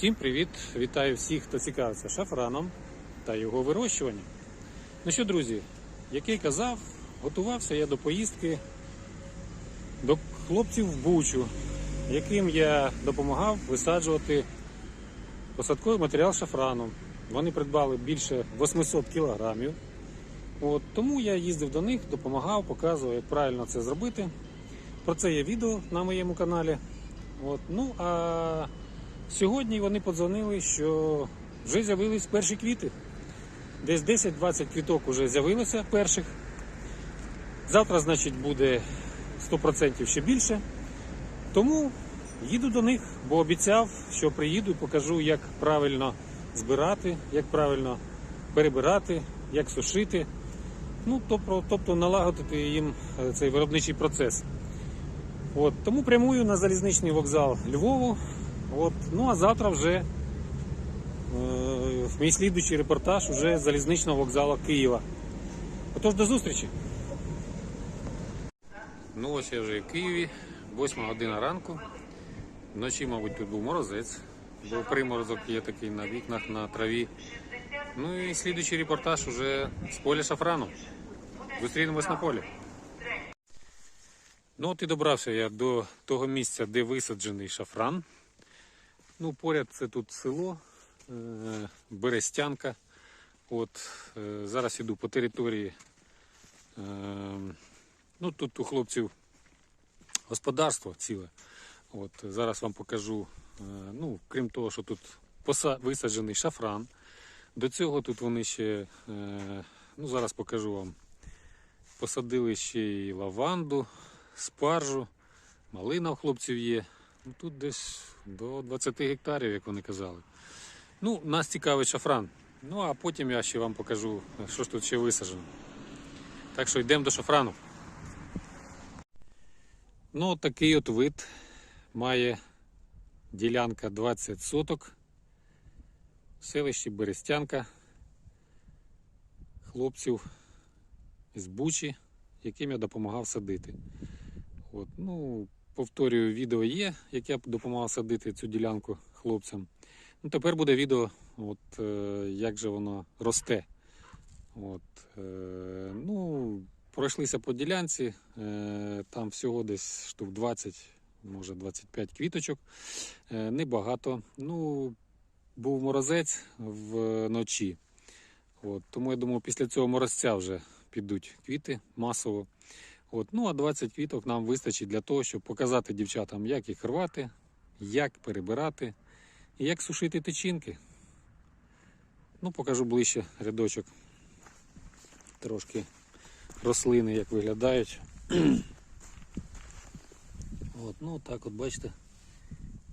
Всім привіт! Вітаю всіх, хто цікавиться шафраном та його вирощуванням. Ну що, друзі, як я казав, готувався я до поїздки до хлопців в Бучу, яким я допомагав висаджувати посадковий матеріал шафрану. Вони придбали більше 800 кілограмів. От, тому я їздив до них, допомагав, показував, як правильно це зробити. Про це є відео на моєму каналі. От, ну а сьогодні вони подзвонили, що вже з'явились перші квіти. Десь 10-20 квіток вже з'явилося перших. Завтра, значить, буде 100% ще більше. Тому їду до них, бо обіцяв, що приїду і покажу, як правильно збирати, як правильно перебирати, як сушити. Ну, тобто, тобто налагодити їм е, цей виробничий процес. От, тому прямую на залізничний вокзал Львову. От, ну а завтра вже е, мій слідуючий репортаж вже з залізничного вокзалу Києва. Отож до зустрічі. Ну ось я вже в Києві, 8 година ранку. Вночі, мабуть, тут був морозець, бо приморозок є такий на вікнах, на траві. Ну і слідуючий репортаж уже з поля шафрану. Зустрінемось на полі. Ну от і добрався я до того місця, де висаджений шафран. Ну, поряд це тут село е, Берестянка. От, е, зараз іду по території. Е, ну, тут у хлопців господарство ціле. От, зараз вам покажу. Ну, крім того, що тут висаджений шафран. До цього тут вони ще, ну зараз покажу вам, посадили ще й лаванду, спаржу, малина у хлопців є. Ну, тут десь до 20 гектарів, як вони казали. Ну, нас цікавить шафран. Ну, а потім я ще вам покажу, що ж тут ще висаджено. Так що йдемо до шафрану. Ну, такий от вид має ділянка 20 соток. В селищі Берестянка. Хлопців з Бучі, яким я допомагав садити. От, ну, повторюю, відео є, як я допомагав садити цю ділянку хлопцям. Ну, тепер буде відео, от, е, як же воно росте. От, е, ну, пройшлися по ділянці, е, там всього десь штук 20, може 25 квіточок. Е, небагато. Ну, був морозець вночі. От, тому я думаю, після цього морозця вже підуть квіти масово. От, ну а 20 квіток нам вистачить для того, щоб показати дівчатам, як їх рвати, як перебирати і як сушити тичинки. Ну, покажу ближче рядочок. Трошки рослини, як виглядають. От, ну так от бачите.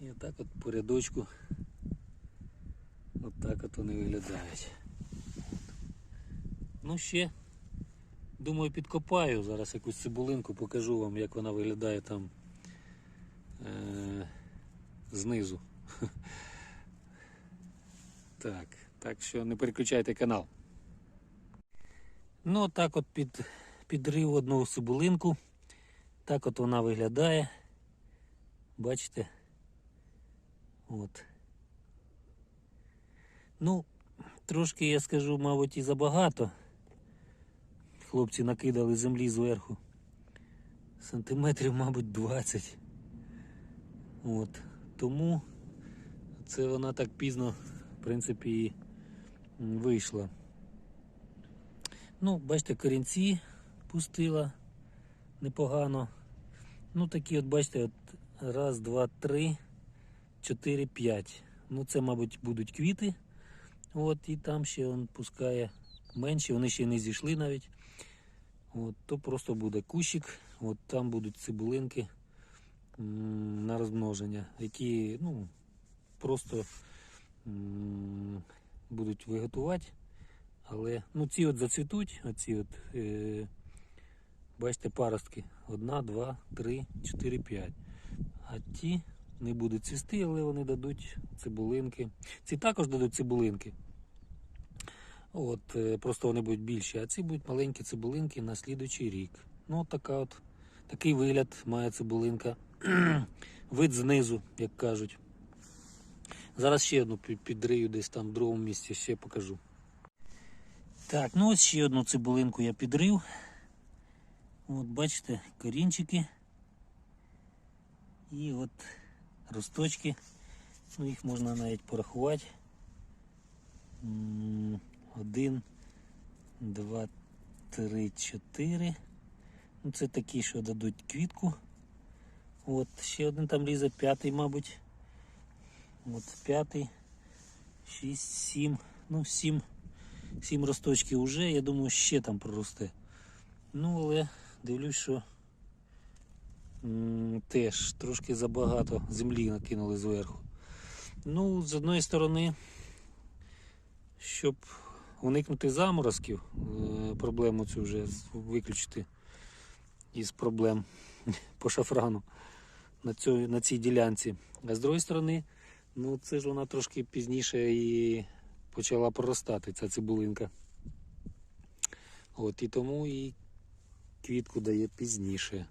І отак от по рядочку. От так от вони виглядають. Ну ще, думаю, підкопаю. Зараз якусь цибулинку покажу вам, як вона виглядає там е- знизу. Так, так що не переключайте канал. Ну, так от під, підрив одну цибулинку. Так от вона виглядає. Бачите? От. Ну, трошки я скажу, мабуть, і забагато. Хлопці накидали землі зверху. Сантиметрів, мабуть, 20. От. Тому це вона так пізно, в принципі, і вийшла. Ну, бачите, корінці пустила непогано. Ну, такі от, бачите, от раз, два, три, чотири, п'ять. Ну, це, мабуть, будуть квіти. От, і там ще він пускає менші, вони ще не зійшли навіть. От, то просто буде кущик, от там будуть цибулинки на розмноження, які ну, просто будуть виготувати. Але ну, ці от зацвітуть, оці от, е, бачите, паростки. Одна, два, три, чотири, п'ять. А ті не будуть цвісти, але вони дадуть цибулинки. Ці також дадуть цибулинки. От, е, просто вони будуть більші, а ці будуть маленькі цибулинки на слідуючий рік. Ну, от така от, такий вигляд має цибулинка. Вид знизу, як кажуть. Зараз ще одну підрию десь там в другому місці, ще покажу. Так, ну ось ще одну цибулинку я підрив. От бачите, корінчики. І от росточки. Ну, їх можна навіть порахувати. Один, два, три, чотири. Ну, це такі, що дадуть квітку. От, ще один там лізе, п'ятий, мабуть. От п'ятий, шість, сім. Ну, сім. Сім росточків вже, я думаю, ще там проросте. Ну, але дивлюсь, що теж трошки забагато землі накинули зверху. Ну, з одної сторони, щоб уникнути заморозків, е, проблему цю вже виключити із проблем по шафрану на, цю, на цій ділянці. А з другої сторони, ну це ж вона трошки пізніше і почала проростати, ця цибулинка. От і тому і квітку дає пізніше.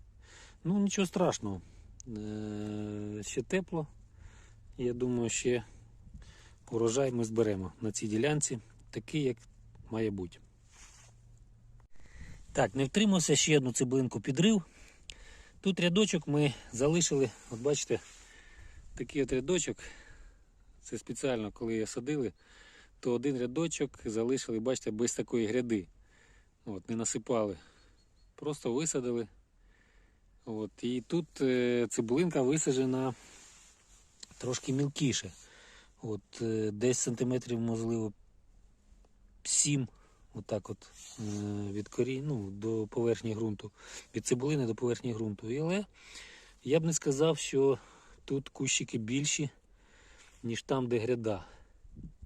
Ну, нічого страшного. Е, ще тепло. Я думаю, ще урожай ми зберемо на цій ділянці, такий, як має бути. Так, не втримався, ще одну цибулинку підрив. Тут рядочок ми залишили, от бачите, такий от рядочок. Це спеціально, коли я садили, то один рядочок залишили, бачите, без такої гряди. От, не насипали. Просто висадили. От, і тут е, цибулинка висаджена трошки мілкіше. От, е, десь сантиметрів, можливо, 7 отак от, е, від корі, ну, до поверхні ґрунту, від цибулини до поверхні ґрунту. Але я б не сказав, що тут кущики більші, ніж там, де гряда.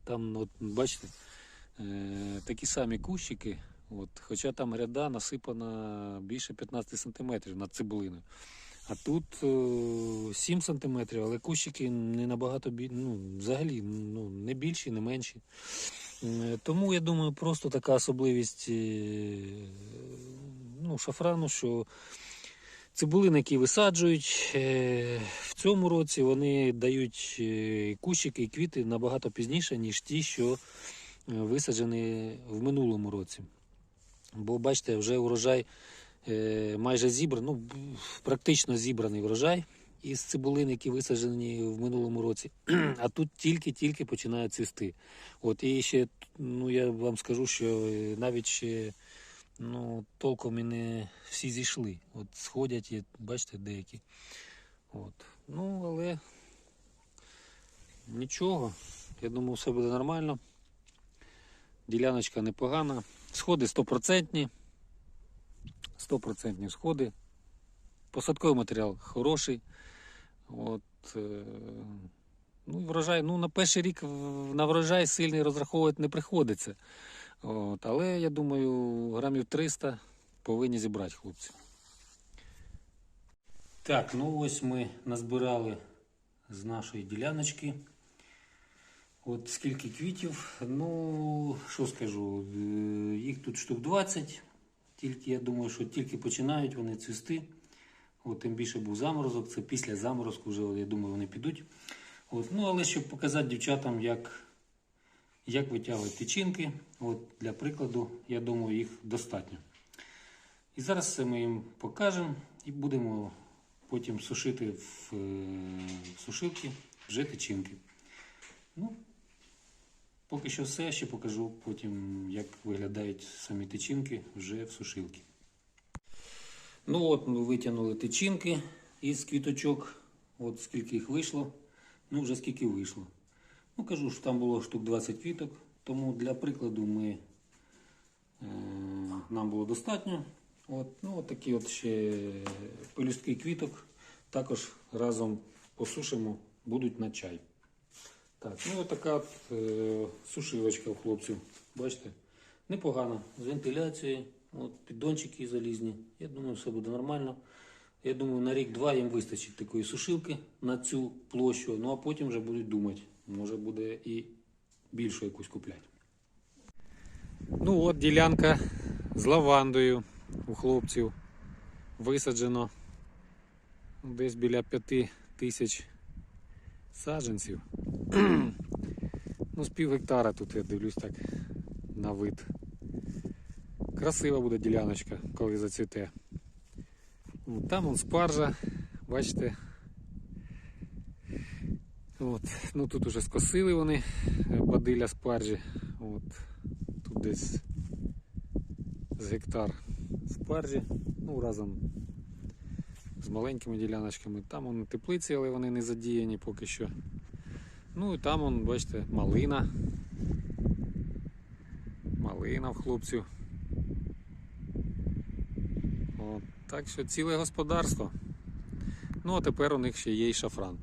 Там, от, бачите, е, такі самі кущики, от, хоча там гряда насипана більше 15 см над цибулиною. А тут е, 7 см, але кущики не набагато бі... ну, взагалі ну, не більші, не менші. Е, Тому я думаю, просто така особливість е, ну, шафрану, що цибулини, які висаджують е, в цьому році, вони дають кущики і квіти набагато пізніше, ніж ті, що висаджені в минулому році. Бо бачите, вже урожай майже зібраний, ну, практично зібраний врожай із цибулин, які висаджені в минулому році. А тут тільки-тільки починає цвісти. От і ще, ну я вам скажу, що е, навіть ще ну, толком і не всі зійшли. От сходять, є, бачите, деякі. От. Ну, але нічого. Я думаю, все буде нормально. Діляночка непогана. Сходи стопроцентні. Стопроцентні сходи. Посадковий матеріал хороший. От, е, ну, врожай, ну, на перший рік на врожай сильний розраховувати не приходиться. От, але я думаю, грамів 300 повинні зібрати хлопці. Так, ну ось ми назбирали з нашої діляночки. От скільки квітів. Ну, що скажу, е, їх тут штук 20. Тільки я думаю, що тільки починають вони цвісти. От, тим більше був заморозок, це після заморозку вже, я думаю, вони підуть. От, ну, але щоб показати дівчатам, як, як витягують тичинки, от, для прикладу, я думаю, їх достатньо. І зараз це ми їм покажемо і будемо потім сушити в, е, в сушилці вже тичинки. Ну, поки що все, ще покажу потім, як виглядають самі тичинки вже в сушилці. Ну от ми витягнули тичинки із квіточок. От скільки їх вийшло. Ну, вже скільки вийшло. Ну, кажу, що там було штук 20 квіток, тому для прикладу ми, е, нам було достатньо. От, ну, от такі от ще пелюстки квіток також разом посушимо, будуть на чай. Так, ну от така от, е, сушилочка у хлопців. Бачите? Непогана. З вентиляцією. От піддончики залізні. Я думаю, все буде нормально. Я думаю, на рік-два їм вистачить такої сушилки на цю площу. Ну а потім вже будуть думати. Може буде і більшу якусь купляти. Ну от ділянка з лавандою у хлопців. Висаджено десь біля п'яти тисяч саджанців. ну, з пів гектара тут я дивлюсь так на вид. Красива буде діляночка, коли зацвіте. Там он спаржа, бачите. От, ну тут уже скосили вони е, бадиля спаржі. От, тут десь з гектар спаржі, ну разом з маленькими діляночками. Там вони теплиці, але вони не задіяні поки що. Ну і там, он, бачите, малина. Малина в хлопців. От, так що ціле господарство. Ну а тепер у них ще є і шафран.